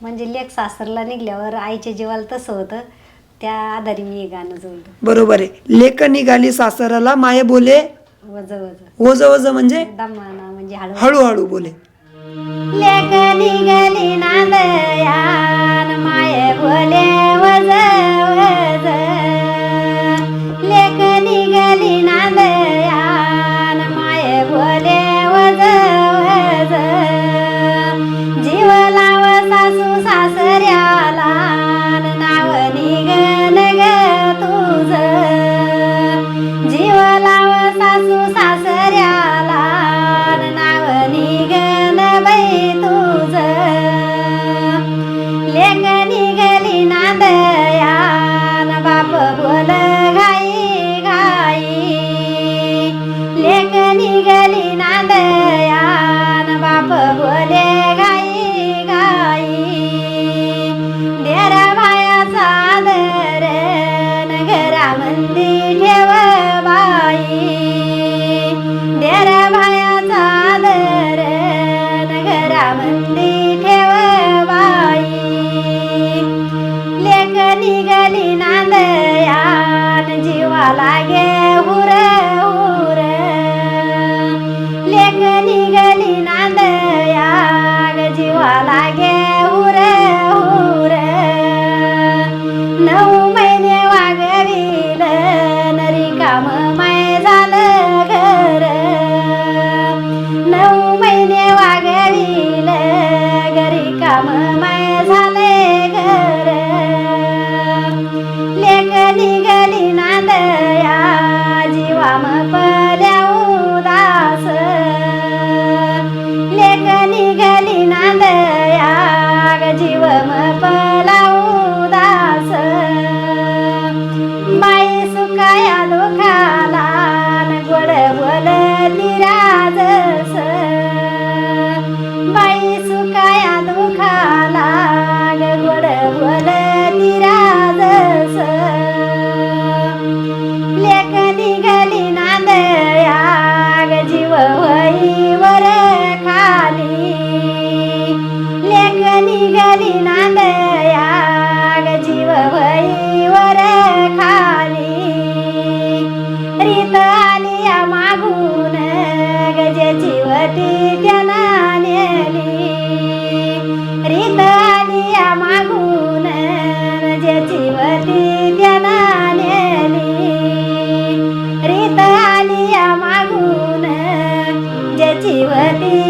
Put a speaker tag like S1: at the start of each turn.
S1: म्हणजे लेख सासरला निघल्यावर आईच्या जीवाला तसं होतं. त्या आधारे मी हे गाणं जोडलं.
S2: बरोबर आहे. लेक निघाली सासराला माये बोले.
S1: वज वज
S2: ओझ ओझ म्हणजे?
S1: दमाना म्हणजे हळू
S2: हळूहळू बोले.
S1: लेक निघाली नांदयान देरा बायाचा आदर नगरामंदी ठेव बाई. लेक निघली नांदयान जीवा लागे हुर. हुर लेक निघली नांदयान जीवा लागे हुर हुर. नऊ महिने वागविल नरी काम निघाली नांदयाग जीव होई वर खाली. लेख निघाली नांदयाग जीव होई वर खाली. रीत आली या मागून गजे जीवती त्यांना नेली. रीत ready.